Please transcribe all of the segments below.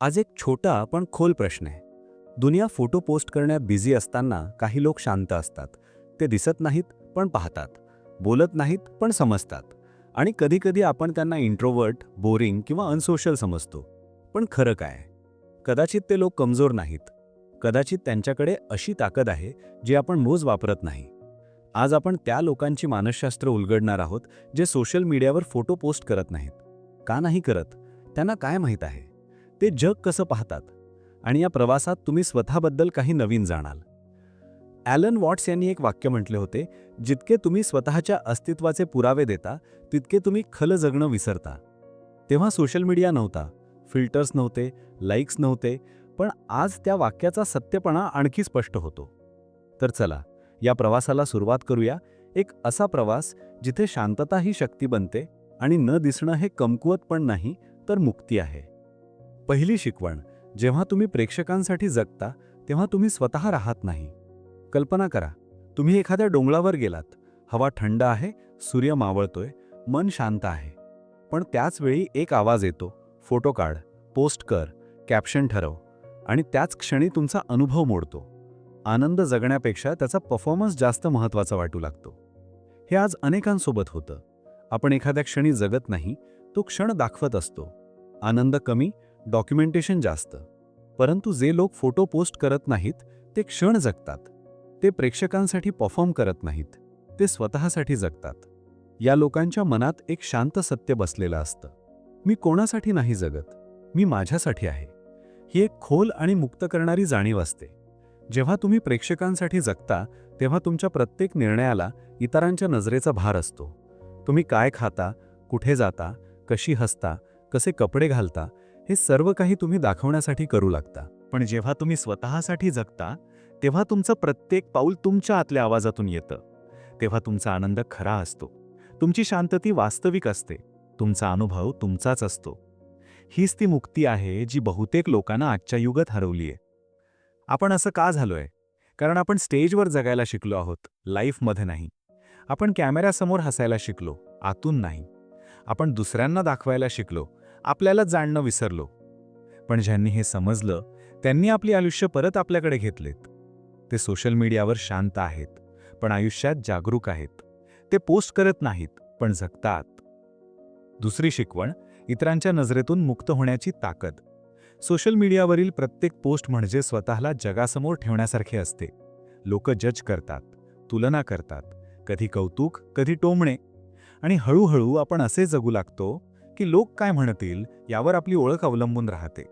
आज एक छोटा पण खोल प्रश्न आहे. दुनिया फोटो पोस्ट करण्यात बिझी असताना काही लोक शांत असतात. ते दिसत नाहीत पण पाहतात. बोलत नाहीत पण समजतात. आणि कधीकधी आपण त्यांना इंट्रोवर्ट बोरिंग किंवा अनसोशल समजतो. पण खरं काय? कदाचित ते लोक कमजोर नाहीत. कदाचित त्यांच्याकडे अशी ताकद आहे जी आपण मोज वापरत नाही. आज आपण त्या लोकांची मानसशास्त्र उलगडणार आहोत जे सोशल मीडियावर फोटो पोस्ट करत नाहीत. का नाही करत? त्यांना काय माहीत आहे? ते जग कसं पाहतात? आणि या प्रवासात तुम्ही स्वतःबद्दल काही नवीन जाणाल. ॲलन वॉट्स यांनी एक वाक्य म्हटले होते जितके तुम्ही स्वतःच्या अस्तित्वाचे पुरावे देता तितके तुम्ही खलं जगणं विसरता. तेव्हा सोशल मीडिया नव्हता फिल्टर्स नव्हते लाईक्स नव्हते पण आज त्या वाक्याचा सत्यपणा आणखी स्पष्ट होतो. तर चला या प्रवासाला सुरुवात करूया. एक असा प्रवास जिथे शांतता ही शक्ती बनते आणि न दिसणं हे कमकुवत पण नाही तर मुक्ती आहे. पहिली शिकवण जेव्हा तुम्ही प्रेक्षकांसाठी जगता तेव्हा तुम्ही स्वतः राहत नाही. कल्पना करा तुम्ही एखाद्या डोंगरावर गेलात. हवा थंड आहे सूर्य मावळतोय मन शांत आहे. पण त्याच वेळी एक आवाज येतो फोटो काढ पोस्ट कर कॅप्शन ठरव. आणि त्याच क्षणी तुमचा अनुभव मोडतो. आनंद जगण्यापेक्षा त्याचा परफॉर्मन्स जास्त महत्त्वाचा वाटू लागतो. हे आज अनेकांसोबत होतं. आपण एखाद्या क्षणी जगत नाही तो क्षण दाखवत असतो. आनंद कमी डॉक्युमेंटेशन जास्त. परंतु जे लोक फोटो पोस्ट करत नाहीत ते क्षण जगतात. ते प्रेक्षकांसाठी परफॉर्म करत नाहीत. ते स्वतःसाठी जगतात. या लोकांच्या मनात एक शांत सत्य बसलेलं असतं. मी कोणासाठी नाही जगत. मी माझ्यासाठी आहे. ही एक खोल आणि मुक्त करणारी जाणीव असते. जेव्हा तुम्ही प्रेक्षकांसाठी जगता तेव्हा तुमच्या प्रत्येक निर्णयाला इतरांच्या नजरेचा भार असतो. तुम्ही काय खाता कुठे जाता कशी हसता कसे कपडे घालता हे सर्व काही तुम्ही दाखवण्यासाठी करू लागता. पण जेव्हा तुम्ही स्वतःसाठी जगता तेव्हा तुमचं प्रत्येक पाऊल तुमच्या आतल्या आवाजातून येतं. तेव्हा तुमचा आनंद खरा असतो. तुमची शांतती वास्तविक असते. तुमचा अनुभव तुमचाच असतो. हीच ती मुक्ती आहे जी बहुतेक लोकांना आजच्या युगात हरवलीय. आपण असं का झालोय? कारण आपण स्टेजवर जगायला शिकलो आहोत लाईफमध्ये नाही. आपण कॅमेऱ्यासमोर हसायला शिकलो आतून नाही. आपण दुसऱ्यांना दाखवायला शिकलो आपल्याला जाणणं विसरलो. पण ज्यांनी हे समजलं त्यांनी आपली आयुष्य परत आपल्याकडे घेतलेत. ते सोशल मीडियावर शांत आहेत पण आयुष्यात जागरूक आहेत. ते पोस्ट करत नाहीत पण जगतात. दुसरी शिकवण इतरांच्या नजरेतून मुक्त होण्याची ताकद. सोशल मीडियावरील प्रत्येक पोस्ट म्हणजे स्वतःला जगासमोर ठेवण्यासारखे असते. लोक जज करतात तुलना करतात. कधी कौतुक कधी टोमणे. आणि हळूहळू आपण असे जगू लागतो की लोक काय म्हणतील यावर आपली ओळख अवलंबून राहते.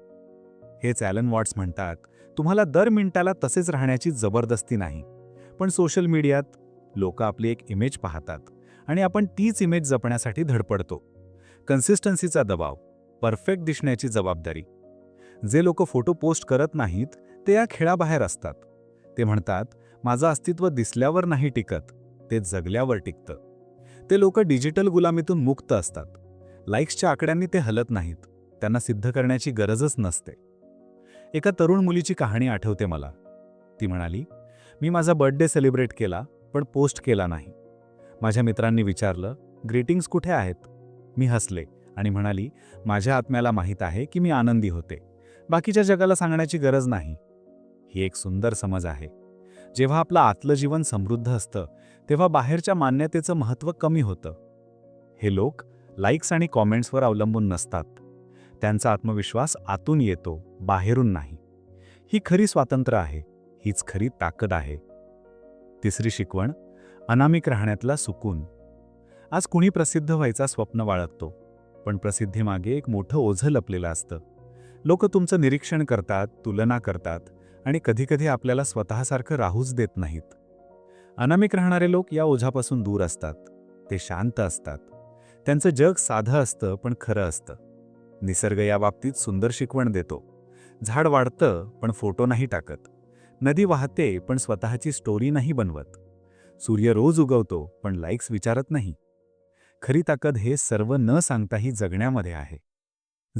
हेच ॲलन वॉट्स म्हणतात तुम्हाला दर मिनिटाला तसेच राहण्याची जबरदस्ती नाही. पण सोशल मीडियात लोक आपली एक इमेज पाहतात आणि आपण तीच इमेज जपण्यासाठी धडपडतो. कन्सिस्टन्सीचा दबाव परफेक्ट दिसण्याची जबाबदारी. जे लोक फोटो पोस्ट करत नाहीत ते या खेळाबाहेर असतात. ते म्हणतात माझं अस्तित्व दिसल्यावर नाही टिकत ते जगल्यावर टिकतं. ते लोक डिजिटल गुलामीतून मुक्त असतात. लाईक्सच्या आकड्यांनी ते हलत नाहीत. त्यांना सिद्ध करण्याची गरजच नसते. एका तरुण मुलीची कहाणी आठवते मला. ती म्हणाली मी माझा बर्थडे सेलिब्रेट केला पण पोस्ट केला नाही. माझ्या मित्रांनी विचारलं ग्रीटिंग्स कुठे आहेत? मी हसले आणि म्हणाली माझ्या आत्म्याला माहीत आहे की मी आनंदी होते. बाकीच्या जगाला सांगण्याची गरज नाही. ही एक सुंदर समज आहे. जेव्हा आपलं आतलं जीवन समृद्ध असतं तेव्हा बाहेरच्या मान्यतेचं महत्त्व कमी होतं. हे लोक लाईक्स आणि कॉमेंट्सवर अवलंबून नसतात. त्यांचा आत्मविश्वास आतून येतो बाहेरून नाही. ही खरी स्वातंत्र्य आहे हीच खरी ताकद आहे. तिसरी शिकवण अनामिक राहण्यातला सुकून. आज कुणी प्रसिद्ध व्हायचा स्वप्न बाळगतो पण प्रसिद्धीमागे एक मोठं ओझं लपलेलं असतं. लोक तुमचं निरीक्षण करतात तुलना करतात आणि कधीकधी आपल्याला स्वतःसारखं राहूच देत नाहीत. अनामिक राहणारे लोक या ओझापासून दूर असतात ते शांत असतात. त्यांचं जग साधं असतं पण खरं असतं. निसर्ग या बाबतीत सुंदर शिकवण देतो. झाड वाढतं पण फोटो नाही टाकत. नदी वाहते पण स्वतःची स्टोरी नाही बनवत. सूर्य रोज उगवतो पण लाईक्स विचारत नाही. खरी ताकद हे सर्व न सांगताही जगण्यामध्ये आहे.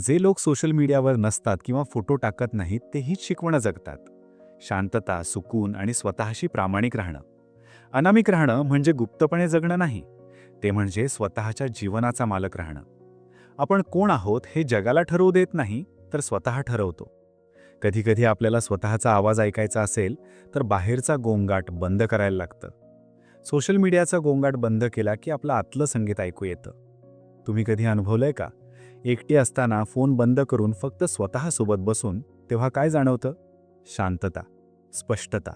जे लोक सोशल मीडियावर नसतात किंवा फोटो टाकत नाहीत ते हीच शिकवणं जगतात. शांतता सुकून आणि स्वतःशी प्रामाणिक राहणं. अनामिक राहणं म्हणजे गुप्तपणे जगणं नाही. ते म्हणजे स्वतःच्या जीवनाचा मालक राहणं. आपण कोण आहोत हे जगाला ठरवू देत नाही तर स्वतः ठरवतो. कधीकधी आपल्याला स्वतःचा आवाज ऐकायचा असेल तर बाहेरचा गोंगाट बंद करायला लागतं. सोशल मीडियाचा गोंगाट बंद केला की आपलं आतलं संगीत ऐकू येतं. तुम्ही कधी अनुभवलंय का? एकटी असताना फोन बंद करून फक्त स्वतःसोबत बसून तेव्हा काय जाणवतं? शांतता स्पष्टता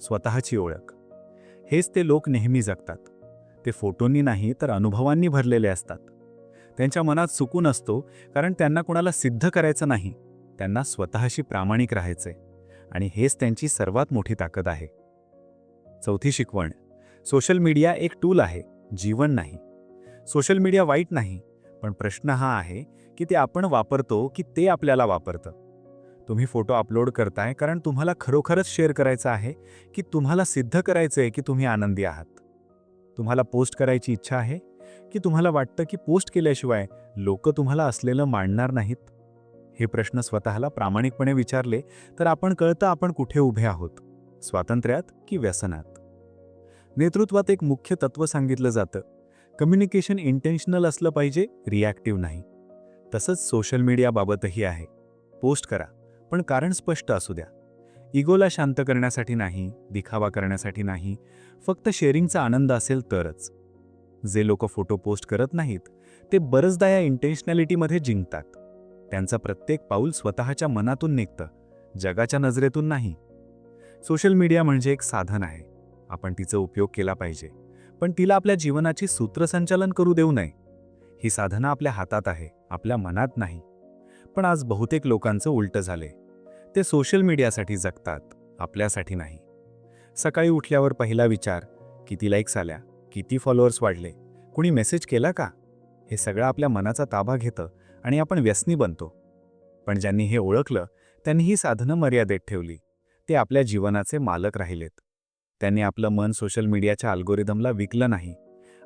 स्वतःची ओळख. हेच ते लोक नेहमी जगतात. ते फोटोंनी नाही तर अनुभवांनी भरलेले असतात. त्यांच्या मनात सुकून असतो कारण त्यांना कोणाला सिद्ध करायचं नाही. त्यांना स्वतःशी प्रामाणिक राहायचंय. आणि हेच त्यांची सर्वात मोठी ताकद आहे. चौथी शिकवण. सोशल मीडिया एक टूल आहे. जीवन नाही. सोशल मीडिया वाईट नाही पण प्रश्न हा आहे की ते आपण वापरतो की ते आपल्याला वापरतं. तुम्ही फोटो अपलोड करताय कारण तुम्हाला खरोखरच शेअर करायचं आहे की तुम्हाला सिद्ध करायचं आहे की तुम्ही आनंदी आहात. तुम्हाला पोस्ट करायची इच्छा आहे? की तुम्हाला वाटतं की पोस्ट केल्याशिवाय लोक तुम्हाला असलेलं मांडणार नाहीत? हे प्रश्न स्वतःला प्रामाणिकपणे विचारले तर आपण कळतं आपण कुठे उभे आहोत स्वातंत्र्यात की व्यसनात? नेतृत्वात एक मुख्य तत्व सांगितलं जातं. कम्युनिकेशन इंटेन्शनल असलं पाहिजे रिॲक्टिव्ह नाही. तसंच सोशल मीडियाबाबतही आहे. पोस्ट करा पण कारण स्पष्ट असू द्या. इगोला शांत करण्यासाठी नाही दिखावा करण्यासाठी नाही फक्त शेअरिंगचा आनंद असेल तरच. जे लोक फोटो पोस्ट करत नाहीत ते बरंचदा या इंटेन्शनॅलिटीमध्ये जिंकतात. त्यांचं प्रत्येक पाऊल स्वतःच्या मनातून निघतं जगाच्या नजरेतून नाही. सोशल मीडिया म्हणजे एक साधन आहे. आपण तिचा उपयोग केला पाहिजे पण तिला आपल्या जीवनाची सूत्रसंचालन करू देऊ नये. ही साधना आपल्या हातात आहे आपल्या मनात नाही. पण आज बहुतेक लोकांचं उलटं झाले ते सोशल मीडियासाठी जगतात आपल्यासाठी नाही. सकाळी उठल्यावर पहिला विचार किती लाईक्स आल्या किती फॉलोअर्स वाढले कुणी मेसेज केला का? हे सगळं आपल्या मनाचा ताबा घेतं आणि आपण व्यसनी बनतो. पण ज्यांनी हे ओळखलं त्यांनी ही साधनं मर्यादेत ठेवली. ते आपल्या जीवनाचे मालक राहिलेत. त्यांनी आपलं मन सोशल मीडियाच्या अल्गोरिदमला विकलं नाही.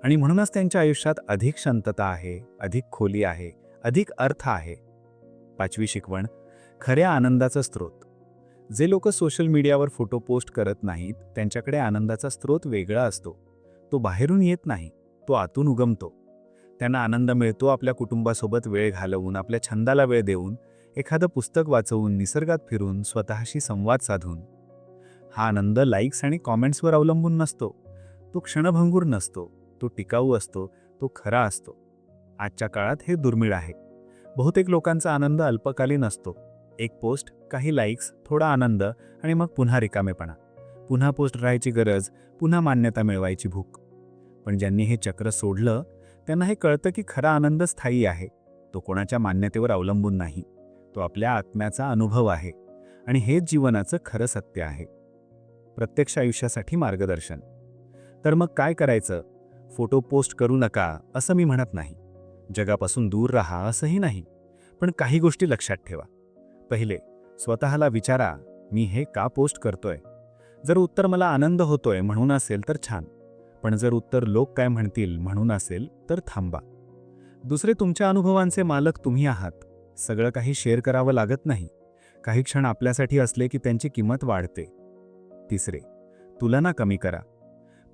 आणि म्हणूनच त्यांच्या आयुष्यात अधिक शांतता आहे अधिक खोली आहे अधिक अर्थ आहे. पाचवी शिकवण खऱ्या आनंदाचा स्रोत. जे लोक सोशल मीडियावर फोटो पोस्ट करत नाहीत त्यांच्याकडे आनंदाचा स्रोत वेगळा असतो. तो बाहेरून येत नाही तो आतून उगमतो. त्यांना आनंद मिळतो आपल्या कुटुंबासोबत वेळ घालवून आपल्या छंदाला वेळ देऊन एखादं पुस्तक वाचवून निसर्गात फिरून स्वतःशी संवाद साधून. हा आनंद लाईक्स आणि कॉमेंट्सवर अवलंबून नसतो. तो क्षणभंगूर नसतो तो टिकाऊ असतो तो खरा असतो. आजच्या काळात हे दुर्मिळ आहे. बहुतेक लोकांचा आनंद अल्पकालीन असतो. एक पोस्ट काही लाईक्स थोडा आनंद आणि मग पुन्हा रिकामेपणा. पुन्हा पोस्ट राहायची गरज पुन्हा मान्यता मिळवायची भूक. पण ज्यांनी हे चक्र सोडलं त्यांना हे कळतं की खरा आनंद स्थायी आहे. तो कोणाच्या मान्यतेवर अवलंबून नाही. तो आपल्या आत्म्याचा अनुभव आहे. आणि हेच जीवनाचं खरं सत्य आहे. प्रत्यक्ष आयुष्यासाठी मार्गदर्शन. तर मग काय करायचं? फोटो पोस्ट करू नका असं मी म्हणत नाही. जगापासून दूर राहा असंही नाही. पण काही गोष्टी लक्षात ठेवा. पहिले. स्वतःला विचारा मी हे का पोस्ट करतोय? जर उत्तर मला आनंद होतोय म्हणून असेल तर छान. पण जर उत्तर लोक काय म्हणतील म्हणून असेल तर थांबा. दुसरे तुमच्या अनुभवांचे मालक तुम्ही आहात. सगळं काही शेअर करावं लागत नाही. काही क्षण आपल्यासाठी असले की त्यांची किंमत वाढते. तिसरे तुलना कमी करा.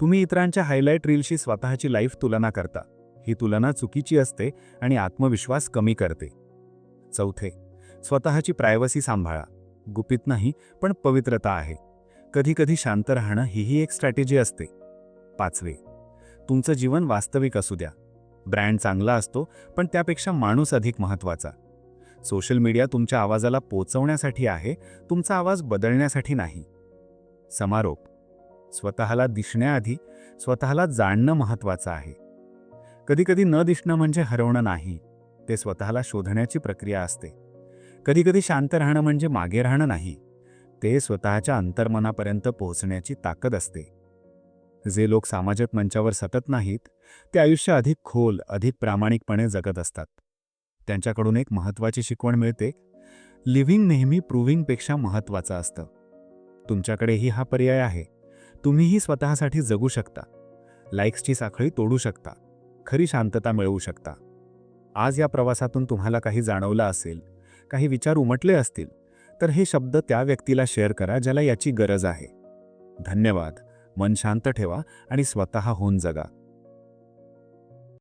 तुम्ही इतरांच्या हायलाईट रीलशी स्वतःची लाईफ तुलना करता. ही तुलना चुकीची असते आणि आत्मविश्वास कमी करते. चौथे स्वतःची प्रायव्हसी सांभाळा. गुपित नाही पण पवित्रता आहे. कधीकधी शांत राहणं हीही एक स्ट्रॅटेजी असते. पाचवे तुमचं जीवन वास्तविक असू द्या. ब्रँड चांगला असतो पण त्यापेक्षा माणूस अधिक महत्त्वाचा. सोशल मीडिया तुमच्या आवाजाला पोचवण्यासाठी आहे तुमचा आवाज बदलण्यासाठी नाही. समारोप स्वतःला दिसण्याआधी स्वतःला जाणणं महत्त्वाचं आहे. कधीकधी न दिसणं म्हणजे हरवणं नाही ते स्वतःला शोधण्याची प्रक्रिया असते. कधीकधी शांत राहणं म्हणजे मागे राहणं नाही. ते स्वतःच्या अंतर्मनापर्यंत पोहोचण्याची ताकद असते. जे लोक सामाजिक मंचावर सतत नाहीत ते आयुष्य अधिक खोल अधिक प्रामाणिकपणे जगत असतात. त्यांच्याकडून एक महत्त्वाची शिकवण मिळते. लिव्हिंग नेहमी प्रूव्हिंगपेक्षा महत्त्वाचं असतं. तुमच्याकडेही हा पर्याय आहे. तुम्हीही स्वतःसाठी जगू शकता. लाईक्सची साखळी तोडू शकता. खरी शांतता मिळवू शकता. आज या प्रवासातून तुम्हाला काही जाणवलं असेल काही विचार उमटले असतील तर हे शब्द त्या व्यक्तीला शेअर करा ज्याला याची गरज आहे. धन्यवाद. मन शांत ठेवा आणि स्वतः होऊन जगा.